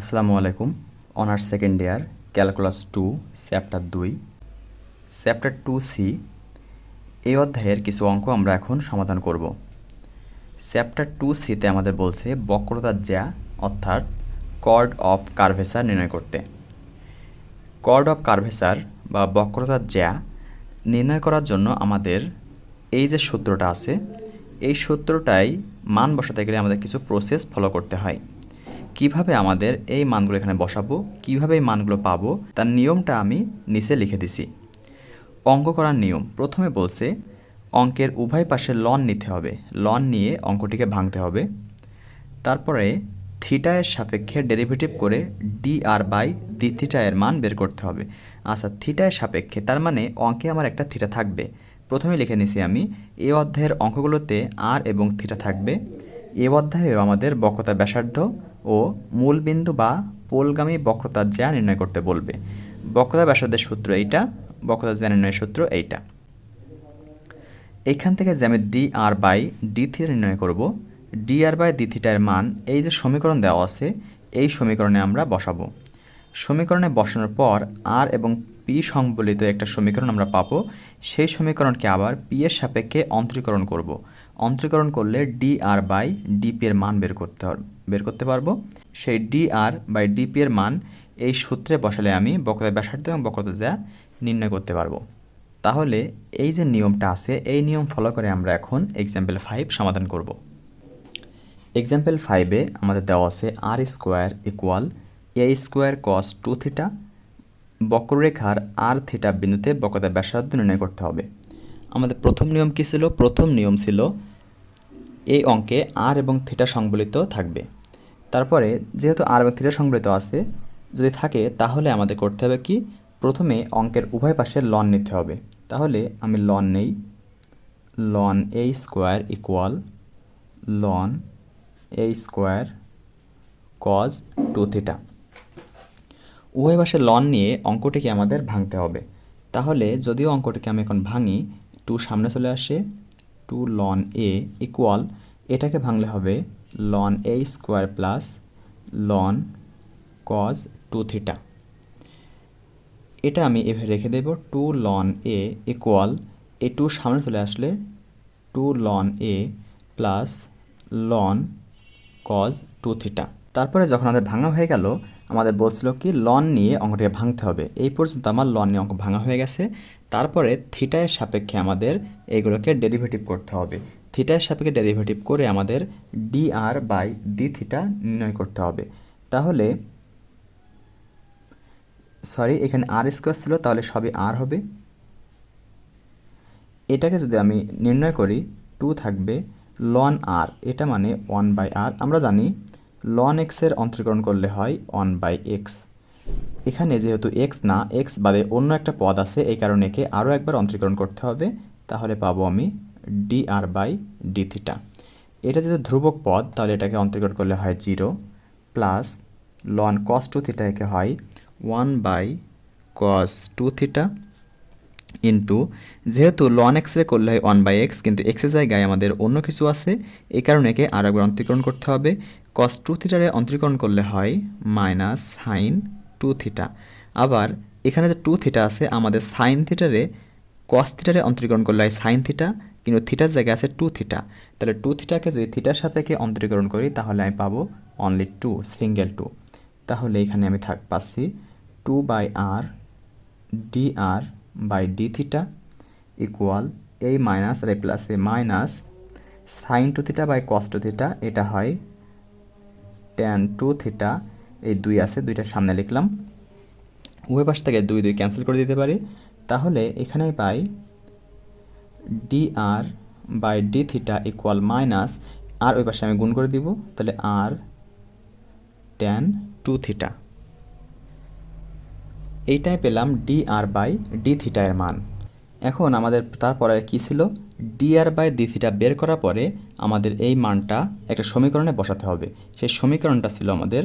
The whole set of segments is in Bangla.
আসসালামু আলাইকুম। Honours second year calculus two chapter দুই চ্যাপ্টার টু সি এই অধ্যায়ের কিছু অঙ্ক আমরা এখন সমাধান করব। চ্যাপ্টার টু সিতে আমাদের বলছে বক্রতার জ্যা অর্থাৎ কর্ড অফ কার্ভেসার নির্ণয় করতে। কর্ড অফ কার্ভেসার বা বক্রতার জ্যা নির্ণয় করার জন্য আমাদের এই যে সূত্রটা আছে, এই সূত্রটাই মান বসাতে গেলে আমাদের কিছু প্রসেস ফলো করতে হয়। কীভাবে আমাদের এই মানগুলো এখানে বসাবো, কীভাবে এই মানগুলো পাবো, তার নিয়মটা আমি নিচে লিখে দিছি। অঙ্ক করার নিয়ম। প্রথমে বলছে, অঙ্কের উভয় পাশে লন নিতে হবে। লন নিয়ে অঙ্কটিকে ভাঙতে হবে। তারপরে থিটা এর সাপেক্ষে ডেরিভেটিভ করে D R by D theta এর মান বের করতে হবে। আচ্ছা থিটা এর সাপেক্ষে, তার মানে অঙ্কে আমার একটা থিটা থাকবে। প্রথমে লিখে নিছি আমি, এ অধ্যায়ের অঙ্কগুলোতে আর এবং থিটা থাকবে। এ অধ্যায়েও আমাদের বক্রতা ব্যাসার্ধ ও মূলবিন্দু বা পোলগামী বক্রতার জ্যা নির্ণয় করতে বলবে। বক্রতা ব্যাসার্ধের সূত্র এইটা, বক্রতা জ্যা নির্ণয়ের সূত্র এইটা। এইখান থেকে যে আমি D R by D theta নির্ণয় করব ডি আর বাই ডি থিটার মান এই যে সমীকরণ দেওয়া আছে, এই সমীকরণে আমরা বসাবো। সমীকরণে বসানোর পর আর এবং পি সংবলিত একটা সমীকরণ আমরা পাবো। সেই সমীকরণকে আবার পি এর সাপেক্ষে অন্তরীকরণ করব। অন্তরীকরণ করলে ডি আর বাই ডিপি এর মান বের করতে হবে। বের করতে পারব। সেই ডি আর বাই ডিপি এর মান এই সূত্রে বসালে আমি বক্রতা ব্যাসার্ধ এবং বক্রতা যা নির্ণয় করতে পারব। তাহলে এই যে নিয়মটা আছে, এই নিয়ম ফলো করে আমরা এখন এক্সাম্পল ফাইভ সমাধান করব। এক্সাম্পল ফাইভে আমাদের দেওয়া আছে R square equal A square cos two theta বক্ররেখার আর থিটা বিন্দুতে বক্রতা ব্যাসার্ধ নির্ণয় করতে হবে। আমাদের প্রথম নিয়ম কী ছিল? প্রথম নিয়ম ছিল এই অঙ্কে আর এবং থিটা সংবলিত থাকবে। তারপরে যেহেতু আর এবং থিটা সংবলিত আছে, যদি থাকে তাহলে আমাদের করতে হবে কি? প্রথমে অঙ্কের উভয় পাশে লন নিতে হবে। তাহলে আমি লন নেই। Loan A square equal loan A square cos two theta উভয় পাশে লন নিয়ে অঙ্কটিকে আমাদের ভাঙতে হবে। তাহলে যদিও অঙ্কটিকে আমি এখন ভাঙি টু সামনে চলে আসে টু লন এ ইকুয়াল এটাকে ভাঙলে হবে ln a square plus ln cos two theta এটা আমি এভাবে রেখে দেব two ln a equal a two সামনে চলে আসলে two ln a plus ln cos two theta তারপরে যখন আমাদের ভাঙা হয়ে গেল, আমাদের বলছিল কি লন নিয়ে অঙ্কটাকে ভাঙতে হবে। এই পর্যন্ত আমার লন নিয়ে অঙ্ক ভাঙা হয়ে গেছে। তারপরে থিটায়ের সাপেক্ষে আমাদের এইগুলোকে ডেরিভেটিভ করতে হবে। থিটায়ের সাপেক্ষে ডেরিভেটিভ করে আমাদের D R by D theta নির্ণয় করতে হবে। তাহলে সরি এখানে আর স্কোয়ার ছিল, তাহলে সবই আর হবে। এটাকে যদি আমি নির্ণয় করি টু থাকবে লন আর এটা মানে ওয়ান বাই আর আমরা জানি লন এক্সের অন্তরীকরণ করলে হয় ওয়ান বাই এক্স এখানে যেহেতু এক্স না এক্স বাদে অন্য একটা পদ আছে, এই কারণে একে আরও একবার অন্তরীকরণ করতে হবে। তাহলে পাবো আমি D R by D theta এটা যেহেতু ধ্রুবক পদ, তাহলে এটাকে অন্তরীকরণ করলে হয় zero plus loan cos two theta একে হয় one by cos two theta into যেহেতু লন এক্স রে করলে হয় ওয়ান বাই এক্স কিন্তু এক্সের জায়গায় আমাদের অন্য কিছু আছে, এই কারণে একে আরও একবার অন্তরীকরণ করতে হবে। কস টু থিটারে অন্তরীকরণ করলে হয় মাইনাস সাইন টু থিটা আবার এখানে যে টু থিটা আছে, আমাদের সাইন থিটারে কস থিটারে অন্তরীকরণ করলে হয় সাইন থিটা কিন্তু থিটার জায়গায় আছে টু থিটা তাহলে টু থিটাকে যদি থিটার সাপেক্ষে অন্তরীকরণ করি তাহলে আমি পাবো অনলি টু সিঙ্গেল টু তাহলে এখানে আমি থাক পাচ্ছি two by R D R by D theta equal এই মাইনাস আর এই plus A minus sine two theta by cos two theta এটা হয় ট্যান টু থিটা এই দুই আছে, দুইটার সামনে লিখলাম। উভয় পাশ থেকে দুই দুই ক্যান্সেল করে দিতে পারি। তাহলে এখানে পাই D R by D theta equal minus R ওই পাশে আমি গুণ করে দিব, তাহলে আর ট্যান টু থিটা এইটাই পেলাম D R by D theta এর মান। এখন আমাদের তারপরে কী ছিল? D R by D theta বের করার পরে আমাদের এই মানটা একটা সমীকরণে বসাতে হবে। সেই সমীকরণটা ছিল আমাদের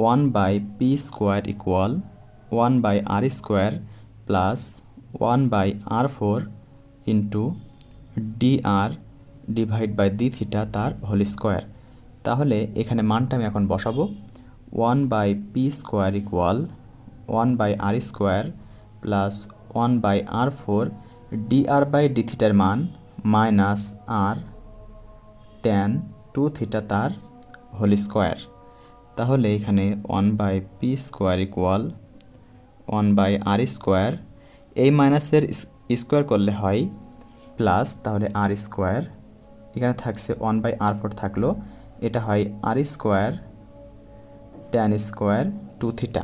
one by P square equal one by R square plus one by R four into D R divide by D theta তার হোল স্কোয়ার। তাহলে এখানে মানটা আমি এখন বসাবো। One by P square equal one by R square plus one by R four D R by D থিটার মান minus R tan two theta তার হোল স্কোয়ার। তাহলে এখানে one by P square equal one by R square এই মাইনাসের স্কোয়ার করলে হয় প্লাস তাহলে আর স্কোয়ার। এখানে থাকছে ওয়ান বাই আর ফোর থাকল। এটা হয় r square tan square two theta.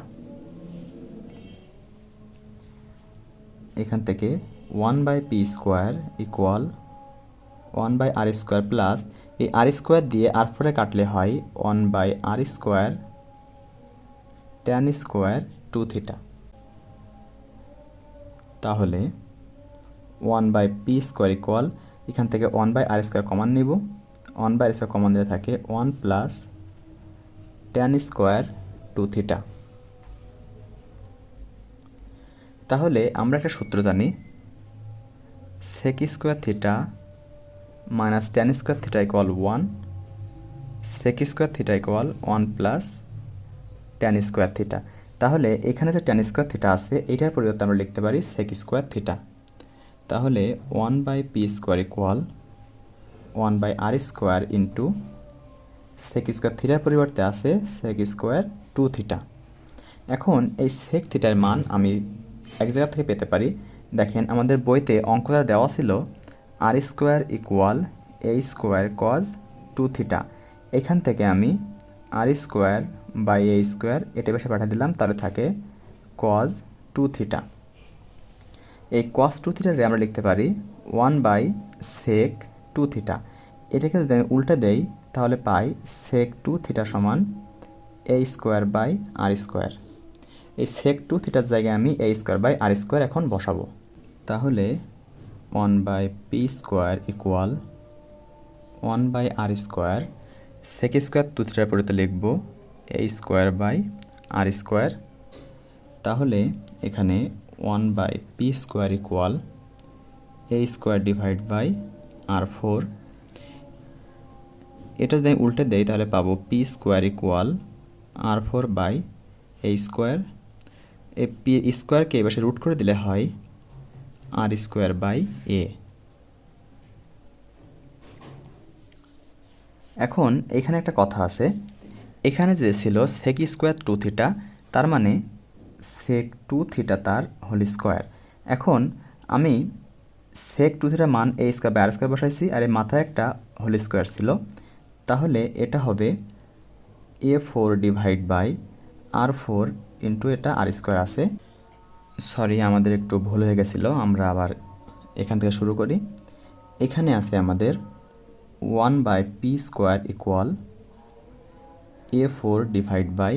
এখান থেকে one by p square equal one by r square plus এই আর স্কোয়ার দিয়ে আর ফোরে কাটলে হয় one by r square tan square two theta. তাহলে one by p square equal এখান থেকে ওয়ান বাই আর স্কোয়ার কমান নিব। ওয়ান বাই আর স্কোয়ার কমান দিলে থাকে one plus tan square two theta তাহলে আমরা একটা সূত্র জানি sec square theta minus tan square theta equal one sec square theta equal one plus tan square theta তাহলে এখানে যে ট্যান স্কোয়ার থিটা আছে, এটার পরিবর্তে আমরা লিখতে পারি সেক স্কোয়ার থিটা তাহলে one by p square equal one by r square into sec square থিটার পরিবর্তে আছে সেক স্কোয়ার টু থিটা এখন এই সেক থিটার মান আমি এক জায়গা থেকে পেতে পারি। দেখেন আমাদের বইতে অঙ্কটা দেওয়া ছিল r square equal a square cos two theta এখান থেকে আমি r square by a square এটা বেশি পাঠিয়ে দিলাম, তাহলে থাকে কজ টু থিটা এই কস টু থিটারে আমরা লিখতে পারি one by sec two theta এটাকে যদি আমি উল্টে দেই, তাহলে পাই সেক টু থিটা সমান a square by r square এই সেক টু থিটার জায়গায় আমি a square by r square এখন বসাবো। তাহলে one by p square equal one by r square sec square two থিটার পরিতে লিখব a square by r square. তাহলে এখানে one by p square equal a square divide by r four এটা যদি উল্টে দেই, তাহলে পাবো p square equal r four by a square. এই পি স্কোয়ারকে এবার রুট করে দিলে হয় আর স্কোয়ার বাই এ এখন এখানে একটা কথা আছে। এখানে যে ছিল সেক স্কোয়ার টু থিটা তার মানে সেক টু থিটা তার হোল স্কোয়ার এখন আমি সেক টু থিটার মান এ স্কোয়ার আর স্কোয়ার বসাইছি, আর এর মাথায় একটা হোল স্কোয়ার ছিল। তাহলে এটা হবে a four divide by r four into এটা আর স্কোয়ার আছে। সরি আমাদের একটু ভুল হয়ে গেছিল, আমরা আবার এখান থেকে শুরু করি। এখানে আছে আমাদের one by p square equal a four divide by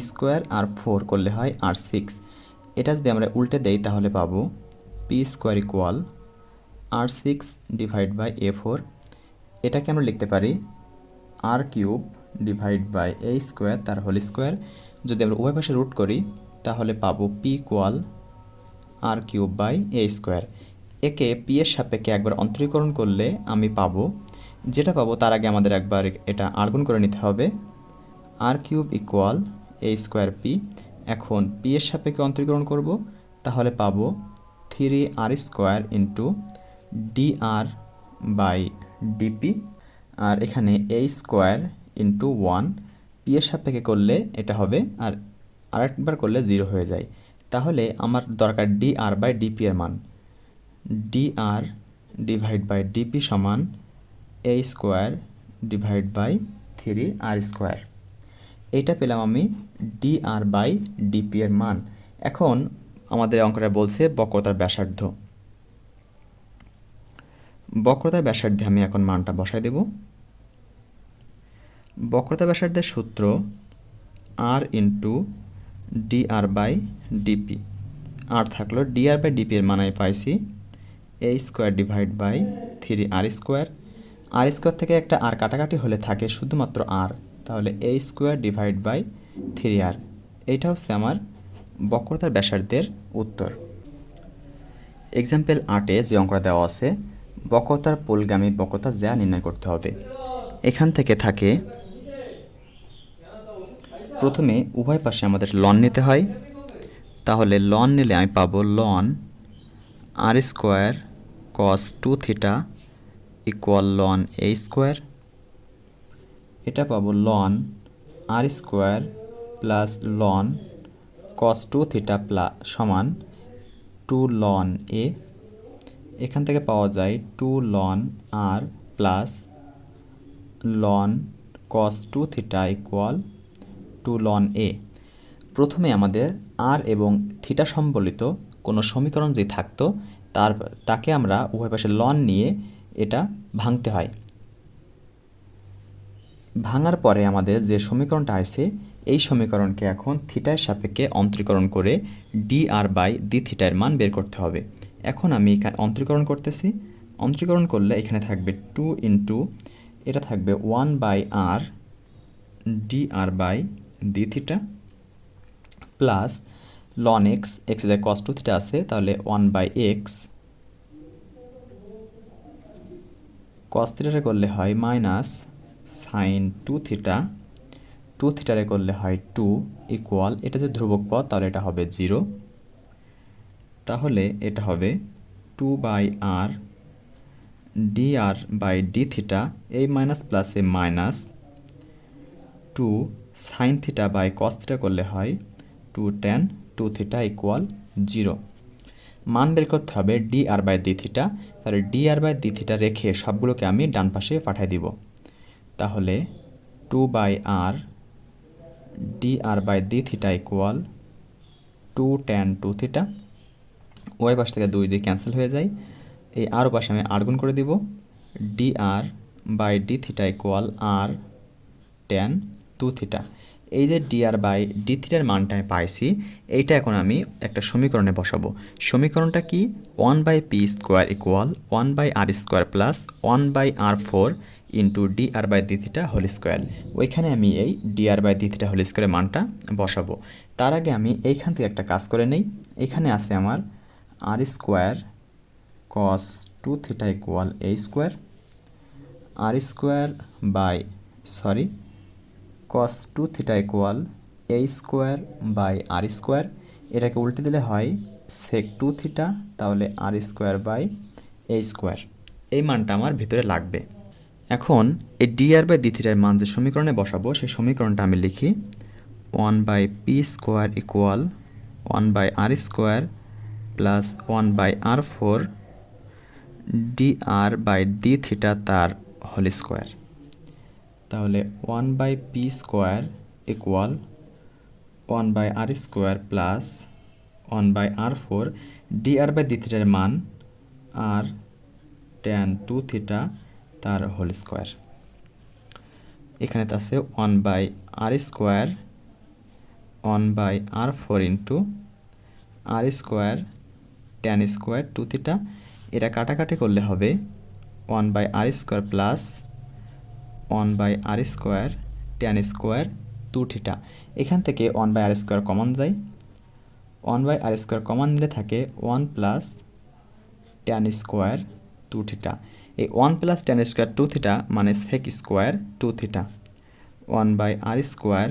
square r four করলে হয় আর সিক্স এটা যদি আমরা উল্টে দেই তাহলে পাবো p square equal r six divide by a four এটাকে আমরা লিখতে পারি r cube divide by a square তার হোল স্কোয়ার যদি আমরা উভয় পাশে রুট করি, তাহলে পাবো p equal r cube by a square একে পি এর সাপেক্ষে একবার অন্তরীকরণ করলে আমি পাবো। যেটা পাবো তার আগে আমাদের একবার এটা আর্গুন করে নিতে হবে। R cube equal a square p এখন পি এর সাপেক্ষে অন্তরীকরণ করব, তাহলে পাবো three r square into d r by dp আর এখানে a square into one p এর সাপেক্ষে করলে এটা হবে, আর আরেকবার করলে জিরো হয়ে যায়। তাহলে আমার দরকার ডি আর বাই ডিপি এর মান। D r divide by dp সমান a square divide by three r square এইটা পেলাম আমি ডি আর বাই ডিপি এর মান। এখন আমাদের অঙ্কটা বলছে বক্রতার ব্যাসার্ধ। বক্রতার ব্যাসার্ধে আমি এখন মানটা বসাই দেব। বক্রতা ব্যাসার্ধের সূত্র r into d r by dp আর থাকল ডি আর বাই ডিপি এর মান আমি পাইছি। A square divide by three r square r square থেকে একটা আর কাটাকাটি হলে থাকে শুধুমাত্র আর তাহলে a square divide by three r এইটা হচ্ছে আমার বক্রতার ব্যাসার্ধের উত্তর। এক্সাম্পল আটে যে অঙ্কটা দেওয়া আছে, বক্রতার পোলগামী বক্রতা যা নির্ণয় করতে হবে। এখান থেকে থাকে, প্রথমে উভয় পাশে আমাদের লন নিতে হয়। তাহলে লন নিলে আমি পাবো ln r square cos two theta equal ln a square এটা পাবো ln r square plus ln cos two theta plus সমান টু লন এ এখান থেকে পাওয়া যায় two ln r plus ln cos two theta equal two ln a প্রথমে আমাদের আর এবং থিটা সম্বলিত কোনো সমীকরণ যে থাকতো তার, তাকে আমরা উভয় পাশে লন নিয়ে এটা ভাঙতে হয়। ভাঙার পরে আমাদের যে সমীকরণটা আসে এই সমীকরণকে এখন থিটার সাপেক্ষে অন্তরীকরণ করে ডি আর বাই ডি থিটার মান বের করতে হবে। এখন আমি এখানে অন্তরীকরণ করতেছি। অন্তরীকরণ করলে এখানে থাকবে টু ইন্টু এটা থাকবে one by r d r by d theta plus ln x এক্সের কস টু থিটা আছে, তাহলে ওয়ান বাই এক্স কস থিটারে করলে হয় minus sine two theta two থিটারে করলে হয় টু ইকুয়াল এটা যে ধ্রুবক পদ, তাহলে এটা হবে জিরো তাহলে এটা হবে two by r d r by d theta এই মাইনাস প্লাসে minus two sine theta by cos theta করলে হয় two tan two theta equal zero মান বের করতে হবে d r by d theta তাহলে d r by d theta রেখে সবগুলোকে আমি ডান পাশে পাঠিয়ে দিব। তাহলে two by r d r by d theta equal two tan two theta ওই পাশ থেকে দুই দুই ক্যান্সেল হয়ে যায়। এই আর পাশে আমি আর করে দিব d r by d theta equal r tan two theta এই যে ডি আর বাই ডি থ্রিটার মানটা আমি পাইছি, এইটা এখন আমি একটা সমীকরণে বসাবো। সমীকরণটা কি? One by p square equal one by r square plus one by r four into d r by d theta whole square ওইখানে আমি এই d r by d theta whole স্কোয়ারের মানটা বসাবো। তার আগে আমি এইখান থেকে একটা কাজ করে নেই। এখানে আছে আমার r square cos two theta equal a square r square by sorry cos two theta equal a square by r square এটাকে উল্টে দিলে হয় সেক টু থিটা তাহলে r square by a square এই মানটা আমার ভিতরে লাগবে। এখন এই ডি আর বাই ডি থিটার মান যে সমীকরণে বসাবো, সেই সমীকরণটা আমি লিখি one by p square equal one by r square plus one by r four d r by d theta তার হোল স্কোয়ার তাহলে one by p square equal one by r square plus one by r four d r by d থিটার মান আর টেন টু থিটা তার হোল স্কোয়ার এখানে তো আছে one by r square one by r four into r square tan square two theta এটা কাটাকাটি করলে হবে one by r square plus one by r square tan square two theta এখান থেকে one by r square common যায়। One by r square common নিলে থাকে one plus tan square two theta এই one plus tan square two theta মানে sec square two theta one by r square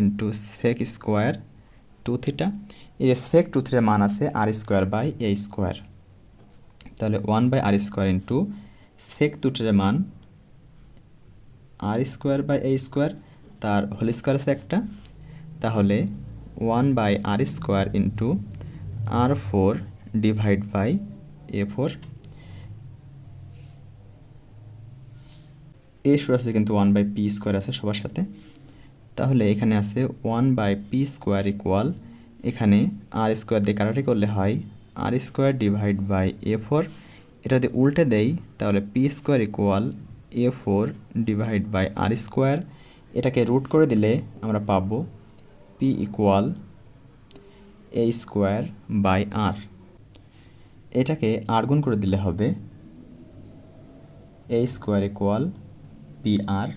into sec square two theta এই সেক টু থিটার মান আছে r square by a square তাহলে one by r square into sec two থিটার মান r square by a square, তার হোল স্কোয়ার আছে একটা। তাহলে one by r square into r four divide by a four. এ শুরু আছে কিন্তু ওয়ান বাই পি স্কোয়ার আছে সবার সাথে। তাহলে এখানে আছে one by p square equal, এখানে আর স্কোয়ার দিয়ে কাটাটি করলে হয় r square divide by a four. এটা যদি উল্টে দেই, তাহলে p square equal a four divide by r square এটাকে রুট করে দিলে আমরা পাবো p equal a square by r এটাকে আর গুণ করে দিলে হবে a square equal p r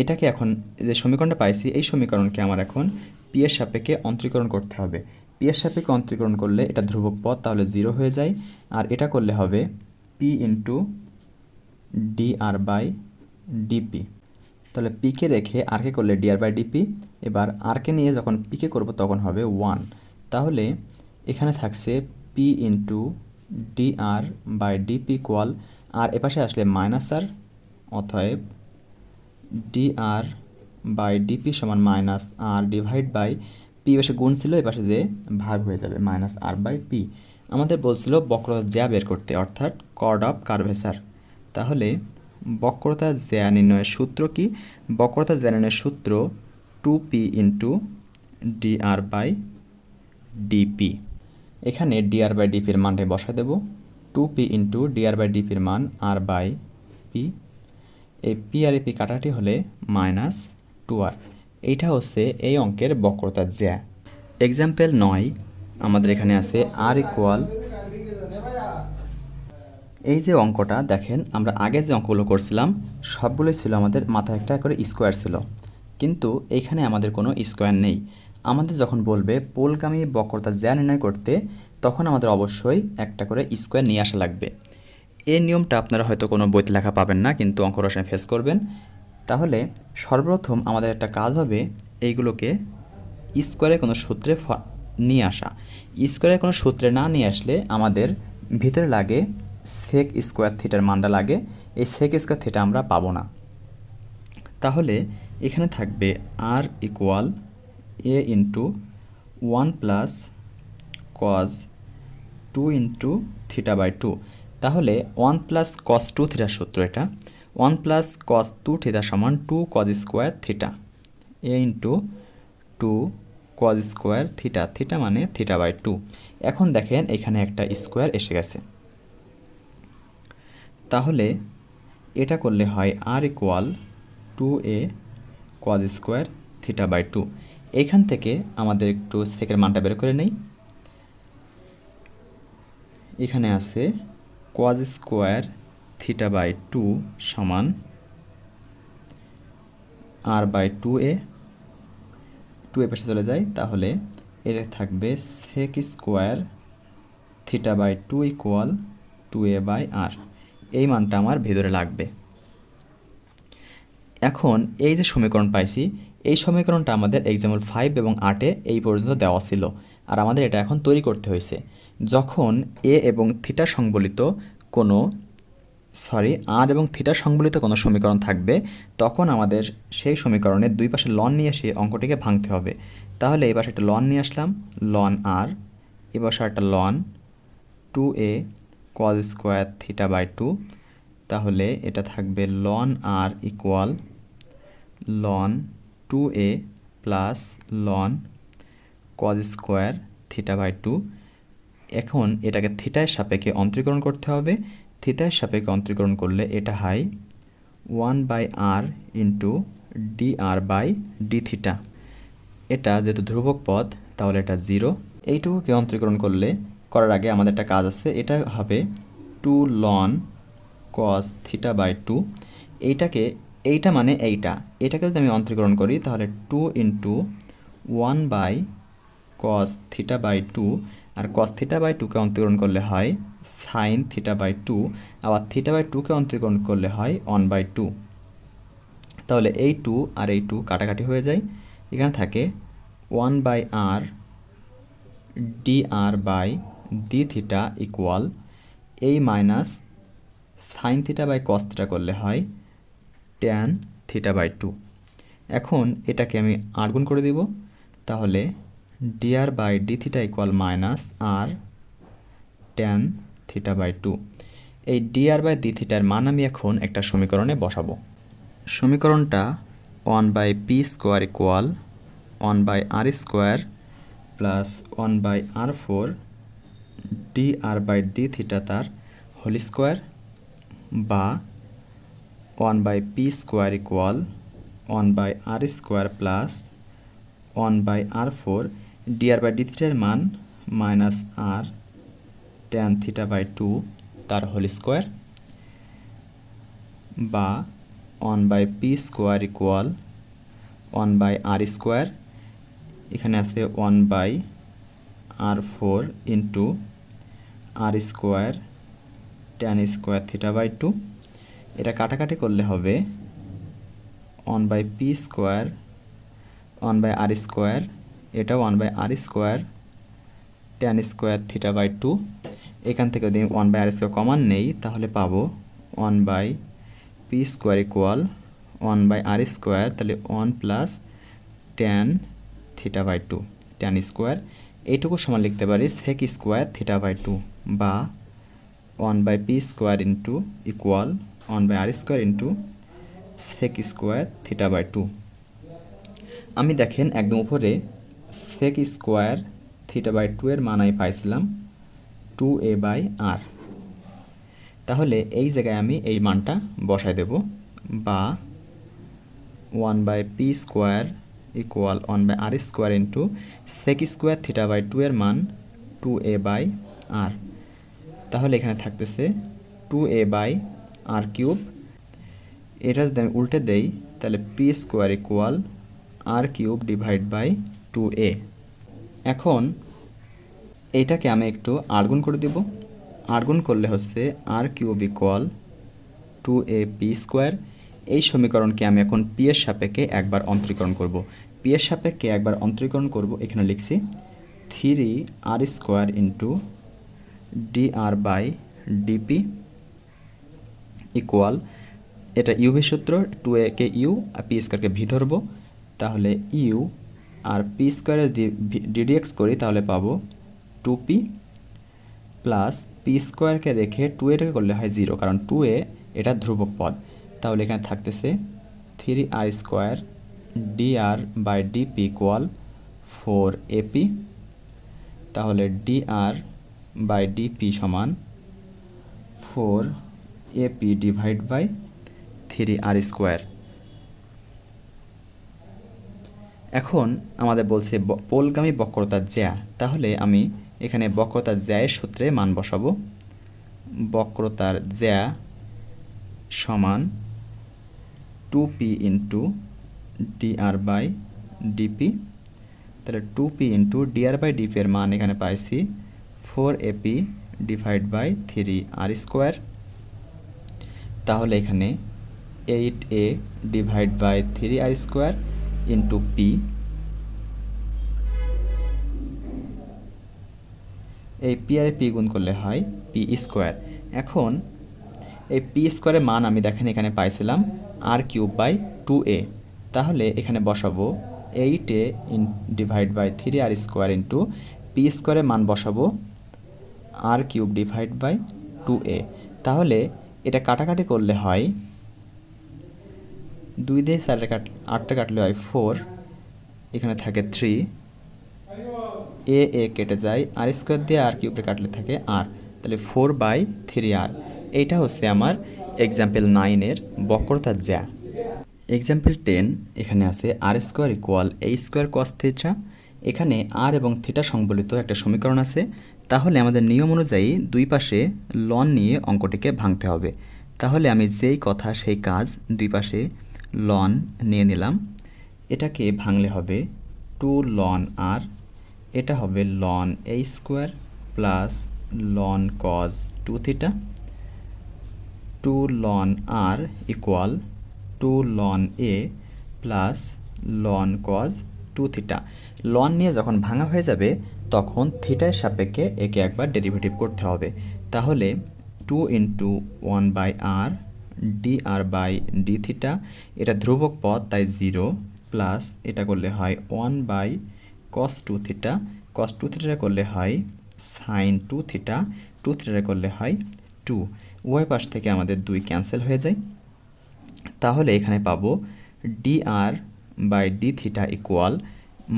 এটাকে এখন যে সমীকরণটা পাইছি, এই সমীকরণকে আমার এখন পি এর সাপেক্ষে অন্তরীকরণ করতে হবে। পি এর সাপেক্ষে অন্তরীকরণ করলে এটা ধ্রুবক পদ, তাহলে জিরো হয়ে যায়। আর এটা করলে হবে p into d r by dp তাহলে পিকে রেখে আরকে করলে ডিআর বাই ডিপি এবার আরকে নিয়ে যখন পিকে করব তখন হবে ওয়ান তাহলে এখানে থাকছে p into dr by dp equal r এপাশে আসলে মাইনাস আর অতএব ডিআর বাই ডিপি সমান minus r divide by p পাশে গুণ ছিল, এ পাশে যে ভাগ হয়ে যাবে মাইনাস আর বাই পি আমাদের বলছিল বক্রতা জ্যা বের করতে, অর্থাৎ কর্ড অফ কার্ভেসার তাহলে বক্রতা জ্যা নির্ণয়ের সূত্র কি? বক্রতা জ্যা নির্ণয়ের সূত্র two p into dr by DP এখানে ডিআর বাই ডিপির মানটা বসা দেব। Two p into dr by ডিপির মান আর বাই পি এই পি আর পি কাটাটি হলে মাইনাস টু আর এইটা হচ্ছে এই অঙ্কের বক্রতার জ্যা। এক্সাম্পল নয়, আমাদের এখানে আছে আর ইকুয়াল এই যে অঙ্কটা, দেখেন, আমরা আগে যে অঙ্কগুলো করছিলাম, সবগুলোই ছিল আমাদের মাথায় একটা করে স্কোয়ার ছিল। কিন্তু এইখানে আমাদের কোনো স্কোয়ার নেই। আমাদের যখন বলবে পোলগামী বক্রতা জ্যা নির্ণয় করতে, তখন আমাদের অবশ্যই একটা করে স্কোয়ার নিয়ে আসা লাগবে। এই নিয়মটা আপনারা হয়তো কোনো বইতে লেখা পাবেন না, কিন্তু অঙ্ক রসায়ন ফেস করবেন। তাহলে সর্বপ্রথম আমাদের একটা কাজ হবে, এইগুলোকে স্কোয়ারের কোনো সূত্রে নিয়ে আসা। স্কোয়ারের কোনো সূত্রে না নিয়ে আসলে আমাদের ভিতরে লাগে সেক স্কোয়ার থিটার মানটা লাগে, এই সেক স্কোয়ার থিটা আমরা পাবো না। তাহলে এখানে থাকবে r equal a into one plus cos two into theta by two তাহলে ওয়ান প্লাস কস টু থিটার সূত্র এটা one plus cos two theta সমান two cos square theta a into two cos square theta theta মানে থিটা বাই টু এখন দেখেন এখানে একটা স্কোয়ার এসে গেছে। তাহলে এটা করলে হয় r equal two a cos square theta by two এখান থেকে আমাদের একটু সেকের মানটা বের করে নেই। এখানে আছে cos square theta by two সমান r by two a two এ পাশে চলে যায়, তাহলে এটা থাকবে sec square theta by two equal two a by r এই মানটা আমার ভেতরে লাগবে। এখন এই যে সমীকরণ পাইছি, এই সমীকরণটা আমাদের এক্সাম্পল ফাইভ এবং আটে এই পর্যন্ত দেওয়া ছিল আর আমাদের এটা এখন তৈরি করতে হয়েছে। যখন এ এবং থিটা সংবলিত কোনো সরি আর এবং থিটা সংবলিত কোনো সমীকরণ থাকবে, তখন আমাদের সেই সমীকরণের দুই পাশে লন নিয়ে এসে অঙ্কটিকে ভাঙতে হবে। তাহলে এই পাশে একটা লন নিয়ে আসলাম লন আর এ পাশে একটা ln two a cos square theta by two তাহলে এটা থাকবে ln r equal ln two a plus ln cos square theta by two এখন এটাকে থিটায় সাপেক্ষে অন্তরীকরণ করতে হবে। থিটায় সাপেক্ষে অন্তরীকরণ করলে এটা হয় one by r into d r by d theta এটা যেহেতু ধ্রুবক পদ, তাহলে এটা জিরো এইটুকুকে অন্তরীকরণ করলে করার আগে আমাদের একটা কাজ আছে। এটা হবে two ln cos theta by two এইটাকে, এইটা মানে এইটা। এটাকে যদি আমি অন্তরীকরণ করি, তাহলে two into one by cos theta by two R cos theta by টুকে অন্তরীকরণ করলে হয় সাইন থিটা বাই টু আবার থিটা বাই টুকে অন্তরীকরণ করলে হয় ওয়ান বাই টু তাহলে এই টু আর এই টু কাটাকাটি হয়ে যায়। এখানে থাকে one by r d r by d theta equal এই minus sine theta by cos theta করলে হয় ট্যান থিটা বাই টু এখন এটাকে আমি আর গুণ করে দিব, তাহলে d r by d theta equal minus r tan theta by two এই ডিআর বাই ডি থিটার মান আমি এখন একটা সমীকরণে বসাবো। সমীকরণটা one by p square equal one by r square plus one by r four d r by d theta তার হোল স্কোয়ার বা one by p square equal one by r square plus one by r four d r by d থিটার মান minus r tan theta by two তার হোল স্কোয়ার বা one by p square equal one by r square এখানে আছে one by r four into r square tan square theta by two এটা কাটাকাটি করলে হবে one by p square one by r square এটা one by r square tan square theta by two এখান থেকে যদি ওয়ান বাই আর স্কোয়ার কমান নেই, তাহলে পাবো one by p square equal one by r square তাহলে one plus tan theta by two tan square এইটুকু সমান লিখতে পারি sec square theta by two বা one by p square into equal one by r square into sec square theta by two আমি দেখেন একদম উপরে sec square theta by two এর মান পাইছিলাম টু এ বাই আর তাহলে এই জায়গায় আমি এই মানটা বসাই দেব বা one by p square equal one by r square into sec square theta by two এর মান টু এ বাই আর তাহলে এখানে থাকতেছে two a by r cube এটা যদি আমি উল্টে দেই, তাহলে p square equal r cube divide by two a এখন এইটাকে আমি একটু আর্গুন করে দেব। আর্গুন করলে হচ্ছে r cube equal two a p square এই সমীকরণকে আমি এখন পি এর সাপেক্ষে একবার অন্তরীকরণ করব। পি এর সাপেক্ষে একবার অন্তরীকরণ করব, এখানে লিখছি three r square into d r by d p equal এটা ইউভি সূত্র টু এ কে ইউ আর পি স্কোয়ারকে ভি ধরবো। তাহলে ইউ আর পি স্কোয়ারে ডিডিএক্স করি, তাহলে পাবো টু পি প্লাস পি স্কোয়ারকে রেখে টু এটাকে করলে হয় জিরো কারণ টু এ এটা ধ্রুবক পদ। তাহলে এখানে থাকতেছে three r square d r by d p equal four a p তাহলে d r by d p সমান four a p divide by three r square এখন আমাদের বলছে পোলগামী বক্রতার জ্যা, তাহলে আমি এখানে বক্রতার জ্যায়ের সূত্রে মান বসাবো। বক্রতার জ্যা সমান two p into d r by d p তাহলে two p into d r by d p এর মান এখানে পাইছি four a p divide by three r square তাহলে এখানে eight a divide by three r square into p এই পি আর পি গুণ করলে হয় পি স্কোয়ার এখন এই পি স্কোয়ারের মান আমি দেখেন এখানে পাইছিলাম r cube by two a তাহলে এখানে বসাবো eight a in divide by three r square into p স্কোয়ারের মান বসাবো r cube divide by two a তাহলে এটা কাটাকাটি করলে হয় দুই দিয়ে চারটে কাট, আটটা কাটলে হয় ফোর এখানে থাকে থ্রি এ এ কেটে যায় আর স্কোয়ার দিয়ে আর কিউবটা কাটলে থাকে আর তাহলে ফোর বাই থ্রি আর এইটা হচ্ছে আমার এক্সাম্পল নাইনের বক্রতা জ্যা এক্সাম্পল টেন এখানে আছে R square equal A square cos theta এখানে আর এবং থিটা সংবলিত একটা সমীকরণ আছে। তাহলে আমাদের নিয়ম অনুযায়ী দুই পাশে লন নিয়ে অঙ্কটিকে ভাঙতে হবে। তাহলে আমি যেই কথা, সেই কাজ দুই পাশে লন নিয়ে নিলাম। এটাকে ভাঙলে হবে টু লন আর এটা হবে ln a square plus ln cos two theta two ln r equal two ln a plus ln cos two theta ln নিয়ে যখন ভাঙা হয়ে যাবে, তখন থিটার সাপেক্ষে একে একবার ডেরিভেটিভ করতে হবে। তাহলে two into one by r d r by d theta এটা ধ্রুবক পদ, তাই জিরো প্লাস এটা করলে হয় one by cos two theta cos two theta করলে হয় sine two theta two theta করলে হয় টু উভয় পাশ থেকে আমাদের দুই ক্যান্সেল হয়ে যায়। তাহলে এখানে পাবো d r by d theta equal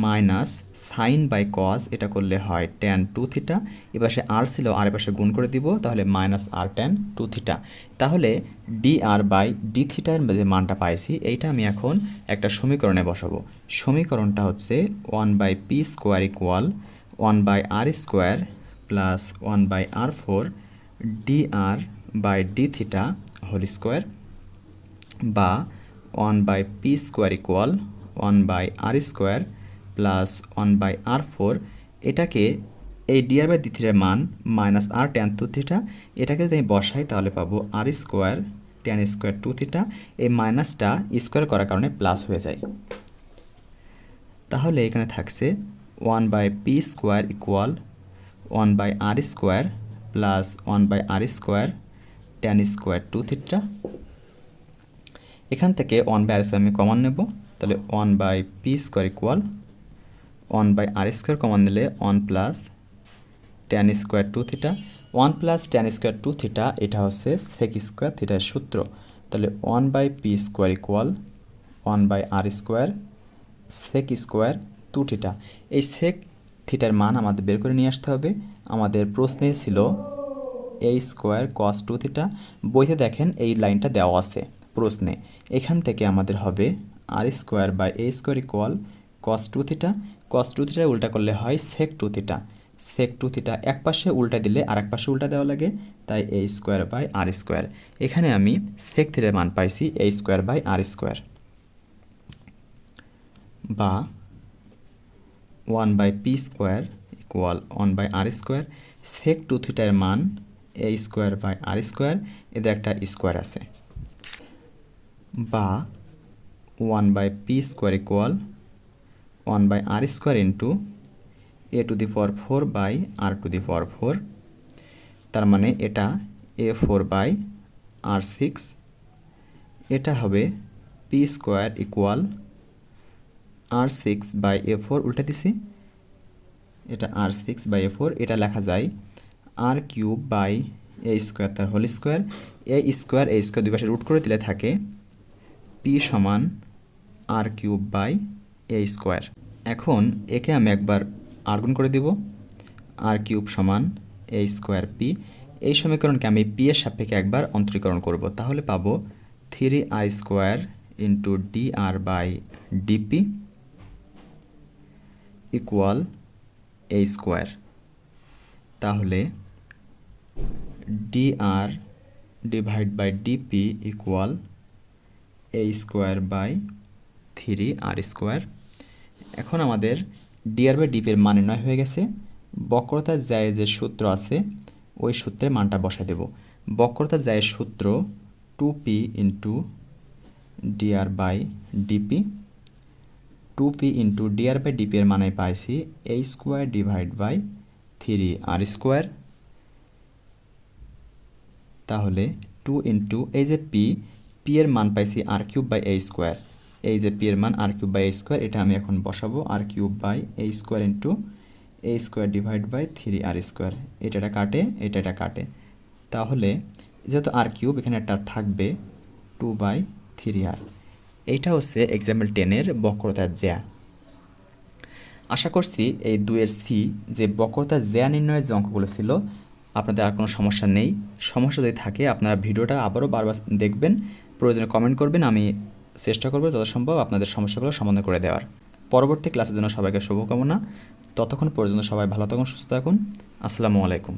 minus sine by cos এটা করলে হয় ট্যান টু থিটা এপাশে আর ছিল আর এপাশে গুণ করে দিব, তাহলে minus r tan two theta তাহলে ডি আর বাই ডি থিটার যে মানটা পাইছি, এইটা আমি এখন একটা সমীকরণে বসাবো। সমীকরণটা হচ্ছে one by p square equal one by r square plus one by r four d r by d theta whole square বা one by p square equal one by r square plus one by r four. এটাকে এই ডিআর বাই দ্বিতীয় মান minus r tan two theta, এটাকে যদি আমি বসাই তাহলে পাবো r square tan square two theta. এই মাইনাসটা স্কোয়ার করার কারণে প্লাস হয়ে যায়। তাহলে এখানে থাকছে one by p square equal one by r square plus one by r square tan square two theta এখান থেকে ওয়ান বাই আর স্কোয়ার আমি কমন নেব। তাহলে one by p square equal one by r square common নিলে one plus tan square two theta one plus tan square two theta এটা হচ্ছে সেক স্কোয়ার থিটার সূত্র। তাহলে one by p square equal one by r square sec square two theta এই সেক থিটার মান আমাদের বের করে নিয়ে আসতে হবে। আমাদের প্রশ্নে ছিল a square cos two theta বইতে দেখেন এই লাইনটা দেওয়া আছে, প্রশ্নে। এখান থেকে আমাদের হবে r square by a square equal cos two theta cos two theta উল্টা করলে হয় sec two theta sec two theta এক পাশে উল্টা দিলে আর এক পাশে উল্টা দেওয়া লাগে, তাই a square by r square এখানে আমি সেক থিটার মান পাইছি a square by r square বা one by p square equal one by r square sec two থিটার মান a square by r square এদের একটা স্কোয়ার আছে। বা one by p square equal one by r square into a two the for four by r two the for four তার মানে এটা a four by r six এটা হবে p square equal r six by a four উল্টে দিছি। এটা r six by a four এটা লেখা যায় r cube by a square তার whole square a square a square দুই পাশে রুট করে দিলে থাকে পি সমান r cube by a square এখন একে আমি একবার আর্গুন করে দিব আর কিউব সমান এ স্কোয়ার পি এই সমীকরণকে আমি পি এর সাপেক্ষে একবার অন্তরীকরণ করব, তাহলে পাবো three r square into d r by d p equal a square তাহলে d r divide by d p equal a square by three r square এখন আমাদের ডিআর বাই ডিপির মান নির্ণয় হয়ে গেছে। বক্রতার যায় যে সূত্র আছে, ওই সূত্রের মানটা বসায় দেব। বক্রতার যায় সূত্র two p into d r by d p two p into d r by d p এর মানে পাইছি a square divide by three r square তাহলে টু ইন্টু এই যে পি পি এর মান পাইছি r cube by a square এই যে পি এর মান r cube by a square এটা আমি এখন বসাবো r cube by a square into a square divide by three r square এটা কাটে এটা এটা কাটে। তাহলে যেহেতু আর কিউব এখানে একটা থাকবে টু বাই থ্রি আর এইটা হচ্ছে এক্সাম্পল টেনের বক্রতার জ্যা। আশা করছি এই দুয়ের সি যে বক্রতার জ্যা নির্ণয়ের যে অঙ্কগুলো ছিল আপনাদের আর কোনো সমস্যা নেই। সমস্যা যদি থাকে, আপনারা ভিডিওটা আবারও বারবার দেখবেন, প্রয়োজনে কমেন্ট করবেন, আমি চেষ্টা করব সম্ভব আপনাদের সমস্যাগুলো সমাধান করে দেওয়ার। পরবর্তী ক্লাসের জন্য সবাইকে শুভকামনা। ততক্ষণ পর্যন্ত সবাই ভালো থাকুন, সুস্থ থাকুন। আসসালামু আলাইকুম।